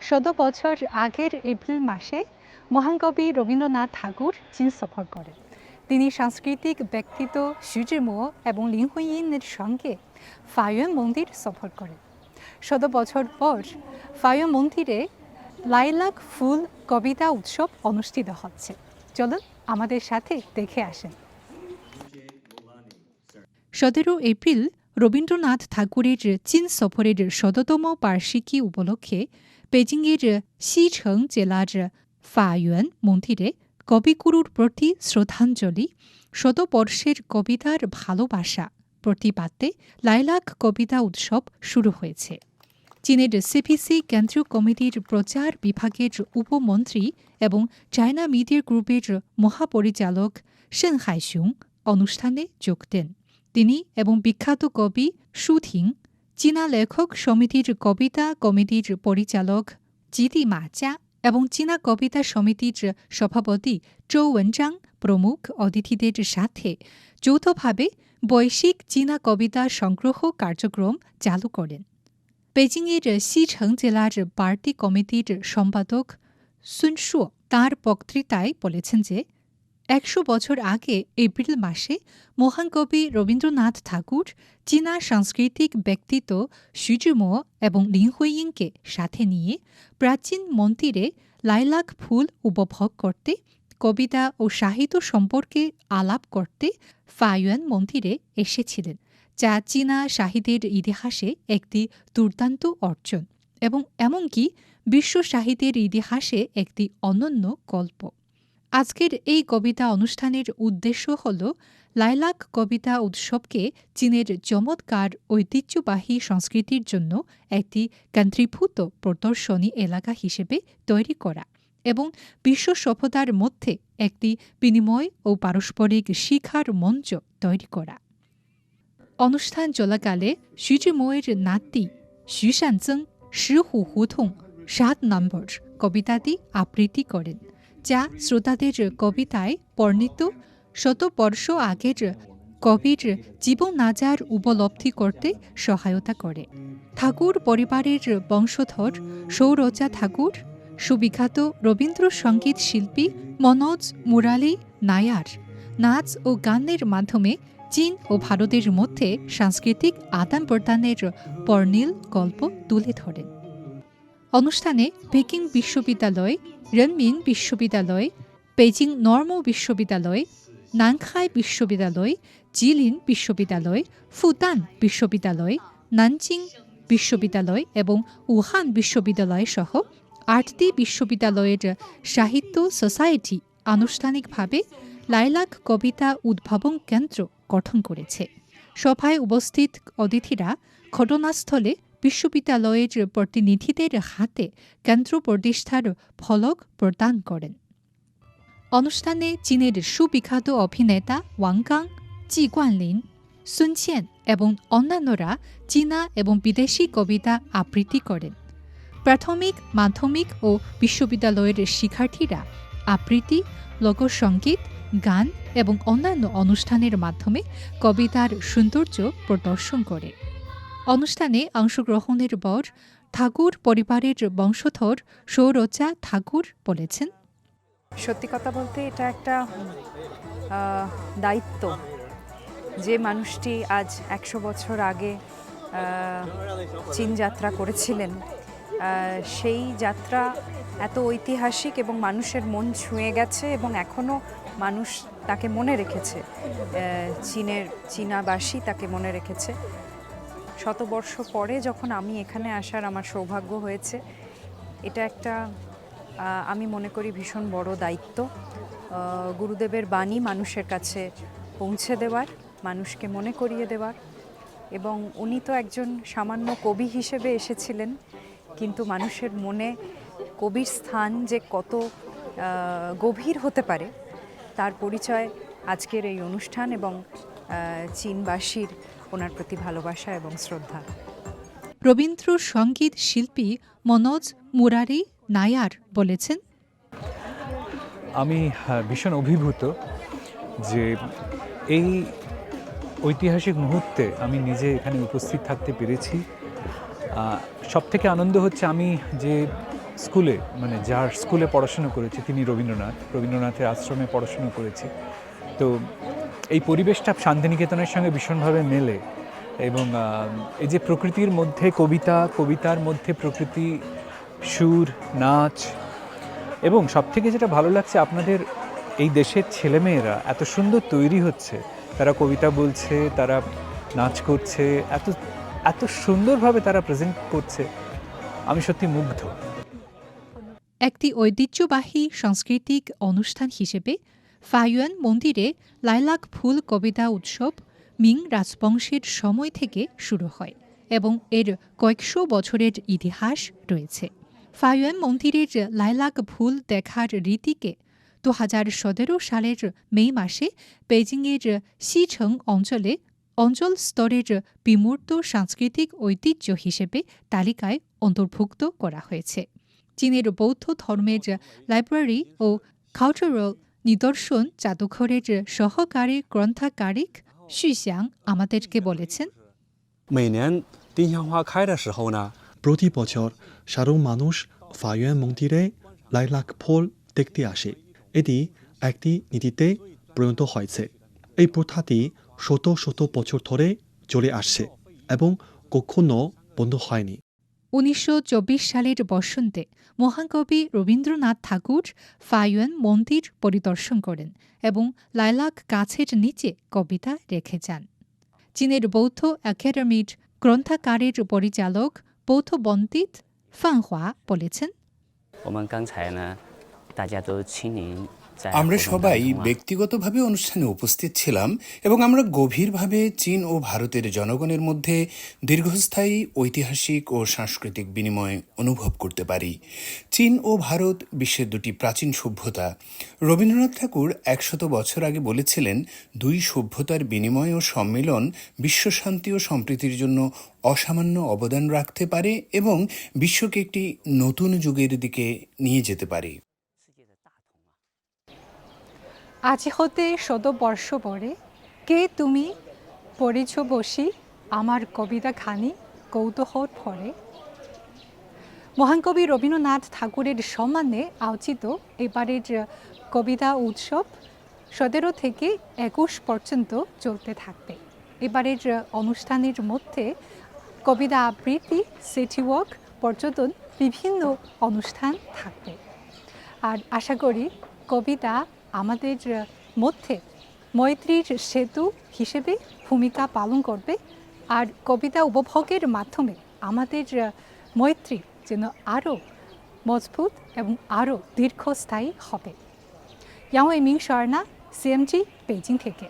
শত বছর আগের এপ্রিল মাসে মহান কবি রবীন্দ্রনাথ ঠাকুর চীন সফর করেন। তিনি সাংস্কৃতিক ব্যক্তিত্ব সুজিমো এবং লিংহুইনের সঙ্গে ফায়ুন মন্দির সফর করেন। শত বছর পর ফায়ুন মন্দিরে লাইলাক ফুল কবিতা উৎসব অনুষ্ঠিত হচ্ছে। চলুন আমাদের সাথে দেখে আসেন। সতেরো এপ্রিল রবীন্দ্রনাথ ঠাকুরের চীন সফরের শততম বার্ষিকী উপলক্ষে বেজিংয়ের সিছং জেলার ফায়ুয়ান মন্দিরে কবিগুরুর প্রতি শ্রদ্ধাঞ্জলি শতবর্ষের কবিতার ভালোবাসা প্রতিপাদ্যে লাইলাক কবিতা উৎসব শুরু হয়েছে। চীনের সিপিসি কেন্দ্রীয় কমিটির প্রচার বিভাগের উপমন্ত্রী এবং চায়না মিডিয়া গ্রুপের মহাপরিচালক সেন হাইসুং অনুষ্ঠানে যোগ দেন। তিনি এবং বিখ্যাত কবি সুথিং চীনা লেখক, সমিতির কবিতা, কমিটির পরিচালক জিতি মাচা এবং চীনা কবিতা সমিতির সভাপতি চৌ ওয়েনজাং প্রমুখ অতিথিদের সাথে যৌথভাবে বৈশ্বিক চীনা কবিতা সংগ্রহ কার্যক্রম চালু করেন। বেজিংয়ের সিছং জেলার পার্টি কমিটির সম্পাদক সুনশুও তাঁর বক্তৃতায় বলেছেন যে একশো বছর আগে, এপ্রিল মাসে মহান কবি রবীন্দ্রনাথ ঠাকুর চীনা সাংস্কৃতিক ব্যক্তিত্ব সুজুমো এবং লিংহুইয়িংকে সাথে নিয়ে প্রাচীন মন্দিরে লাইলাক ফুল উপভোগ করতে, কবিতা ও সাহিত্য সম্পর্কে আলাপ করতে ফায়ুয়ান মন্দিরে এসেছিলেন, যা চীনা সাহিত্যের ইতিহাসে একটি দুর্দান্ত অর্জন এবং এমনকি বিশ্ব সাহিত্যের ইতিহাসে একটি অনন্য গল্প। আজকের এই কবিতা অনুষ্ঠানের উদ্দেশ্য হল লাইলাক কবিতা উৎসবকে চীনের চমৎকার ঐতিহ্যবাহী সংস্কৃতির জন্য একটি কেন্দ্রীভূত প্রদর্শনী এলাকা হিসেবে তৈরি করা এবং বিশ্ব সভ্যতার মধ্যে একটি বিনিময় ও পারস্পরিক শিখার মঞ্চ তৈরি করা। অনুষ্ঠান চলাকালে সুজিমোয়ের নাতি সুশানজং শিহু হুথং সাত নম্বর কবিতাটি আবৃত্তি করেন। যা শ্রোতাদের কবিতায় বর্ণিত শতবর্ষ আগের কবির জীবন নাজার উপলব্ধি করতে সহায়তা করে। ঠাকুর পরিবারের বংশধর সৌরজা ঠাকুর, সুবিখ্যাত রবীন্দ্রসঙ্গীত শিল্পী মনোজ মুরালি নায়ার নাচ ও গানের মাধ্যমে চীন ও ভারতের মধ্যে সাংস্কৃতিক আদান প্রদানের বর্ণিল গল্প তুলে ধরেন। অনুষ্ঠানে পেকিং বিশ্ববিদ্যালয়, রেনমিন বিশ্ববিদ্যালয় বেজিং নর্ম বিশ্ববিদ্যালয়, নাংখাই বিশ্ববিদ্যালয়, জিলিন বিশ্ববিদ্যালয়, ফুতান বিশ্ববিদ্যালয় নানচিং বিশ্ববিদ্যালয় এবং উহান বিশ্ববিদ্যালয় সহ আটটি বিশ্ববিদ্যালয়ের সাহিত্য সোসাইটি আনুষ্ঠানিকভাবে লাইলাক কবিতা উদ্ভাবন কেন্দ্র গঠন করেছে। সভায় উপস্থিত অতিথিরা ঘটনাস্থলে বিশ্ববিদ্যালয়ের প্রতিনিধিদের হাতে কেন্দ্র প্রতিষ্ঠার ফলক প্রদান করেন। অনুষ্ঠানে চীনের সুবিখ্যাত অভিনেতা ওয়াংগাং জি গুয়ানলিন, সুন ছেন এবং অন্যান্যরা চীনা এবং বিদেশি কবিতা আবৃত্তি করেন। প্রাথমিক, মাধ্যমিক ও বিশ্ববিদ্যালয়ের শিক্ষার্থীরা আবৃত্তি লোকসঙ্গীত গান এবং অন্যান্য অনুষ্ঠানের মাধ্যমে কবিতার সৌন্দর্য প্রদর্শন করে। অনুষ্ঠানে অংশগ্রহণের পর ঠাকুর পরিবারের বংশধর সৌরচা ঠাকুর বলেছেন। সত্যি কথা বলতে এটা একটা দায়িত্ব যে মানুষটি আজ একশো বছর আগে চীন যাত্রা করেছিলেন। সেই যাত্রা এত ঐতিহাসিক এবং মানুষের মন ছুঁয়ে গেছে এবং এখনও মানুষ তাকে মনে রেখেছে। চীনের, চীনাবাসী তাকে মনে রেখেছে। শতবর্ষ পরে যখন আমি এখানে আসার আমার সৌভাগ্য হয়েছে, এটা একটা আমি মনে করি ভীষণ বড় দায়িত্ব। গুরুদেবের বাণী মানুষের কাছে পৌঁছে দেওয়ার, মানুষকে মনে করিয়ে দেওয়ার এবং উনি তো একজন সামান্য কবি হিসেবে এসেছিলেন, কিন্তু মানুষের মনে কবির স্থান যে কত গভীর হতে পারে, তার পরিচয় আজকের এই অনুষ্ঠান এবং চীনবাসীর ওনার প্রতি ভালোবাসা এবং শ্রদ্ধা। রবীন্দ্র সংগীত শিল্পী মনোজ মুরারি নায়ার বলেছেন আমি আহ, ভীষণ অভিভূত যে এই ঐতিহাসিক মুহূর্তে আমি নিজে এখানে উপস্থিত থাকতে পেরেছি। সব থেকে আনন্দ হচ্ছে আমি যে স্কুলে মানে যার স্কুলে পড়াশুনো করেছি তিনি রবীন্দ্রনাথ। রবীন্দ্রনাথের আশ্রমে পড়াশুনো করেছি। তো এই পরিবেশটা শান্তিনিকেতনের সঙ্গে ভীষণভাবে মেলে এবং এই যে প্রকৃতির মধ্যে কবিতা, কবিতার মধ্যে প্রকৃতি, সুর, নাচ এবং সবথেকে যেটা ভালো লাগছে আপনাদের এই দেশের ছেলেমেয়েরা এত সুন্দর তৈরি হচ্ছে। তারা কবিতা বলছে, তারা নাচ করছে, এত এত সুন্দরভাবে তারা প্রেজেন্ট করছে। আমি সত্যি মুগ্ধ। একটি ঐতিহ্যবাহী সাংস্কৃতিক অনুষ্ঠান হিসেবে ফাইয়ুয়ান মন্দিরে লাইলাক ফুল কবিতা উৎসব মিং রাজবংশের সময় থেকে শুরু হয় এবং এর কয়েকশো বছরের ইতিহাস রয়েছে। ফাইয়ুয়ান মন্দিরের লাইলাক ফুল দেখার রীতিকে দু হাজার সতেরো সালের মে মাসে বেজিংয়ের সিছং অঞ্চলে অঞ্চল স্তরের বিমূর্ত সাংস্কৃতিক ঐতিহ্য হিসেবে তালিকায় অন্তর্ভুক্ত করা হয়েছে। চীনের বৌদ্ধ ধর্মের লাইব্রেরি ও কালচারাল নিদর্শন জাদুঘরের সহকারী গ্রন্থাকারিক শিশিয়াং আমাদেরকে বলেছেন। প্রতি বছর সারু মানুষ ফায়ুয়ান মন্দিরে লাইলাক ফল দেখতে আসে। এটি একটি নীতিতে পরিণত হয়েছে। এই প্রথাটি শত শত বছর ধরে চলে আসছে এবং কখনো বন্ধ হয়নি। উনিশশো সালের বসন্তে মহাকবি রবীন্দ্রনাথ ঠাকুর ফাইয়ুয়ান মন্দির পরিদর্শন করেন এবং লাইলাক গাছের নিচে কবিতা রেখে যান চীনের বৌদ্ধ একাডেমির গ্রন্থাকারের পরিচালক বৌদ্ধ পণ্ডিত ফানহোয়া বলেছেন 我们刚才呢，大家都亲临在 আমরা সবাই ব্যক্তিগতভাবে অনুষ্ঠানে উপস্থিত ছিলাম এবং আমরা গভীরভাবে চীন ও ভারতের জনগণের মধ্যে দীর্ঘস্থায়ী ঐতিহাসিক ও সাংস্কৃতিক বিনিময় অনুভব করতে পারি। চীন ও ভারত বিশ্বের দুটি প্রাচীন সভ্যতা। রবীন্দ্রনাথ ঠাকুর একশত বছর আগে বলেছিলেন দুই সভ্যতার বিনিময় ও সম্মিলন বিশ্বশান্তি ও সম্প্রীতির জন্য অসামান্য অবদান রাখতে পারে এবং বিশ্বকে একটি নতুন যুগের দিকে নিয়ে যেতে পারে। আজ হতে শত বর্ষ পরে কে তুমি? পড়েছ বসি, আমার কবিতা খানি কৌতূহল ভরে। মহানকবি রবীন্দ্রনাথ ঠাকুরের সম্মানে আয়োজিত এবারের কবিতা উৎসব সতেরো থেকে একুশ পর্যন্ত চলতে থাকবে। এবারের অনুষ্ঠানের মধ্যে কবিতা আবৃত্তি, সিটি ওয়াক, পর্যটন, বিভিন্ন অনুষ্ঠান থাকবে। আর আশা করি কবিতা আমাদের মধ্যে মৈত্রীর সেতু হিসেবে ভূমিকা পালন করবে আর কবিতা উপভোগের মাধ্যমে আমাদের মৈত্রী যেন আরও মজবুত এবং আরও দীর্ঘস্থায়ী হবে। ইয়াং এমিং শর্ণা সিএমজি বেজিং থেকে।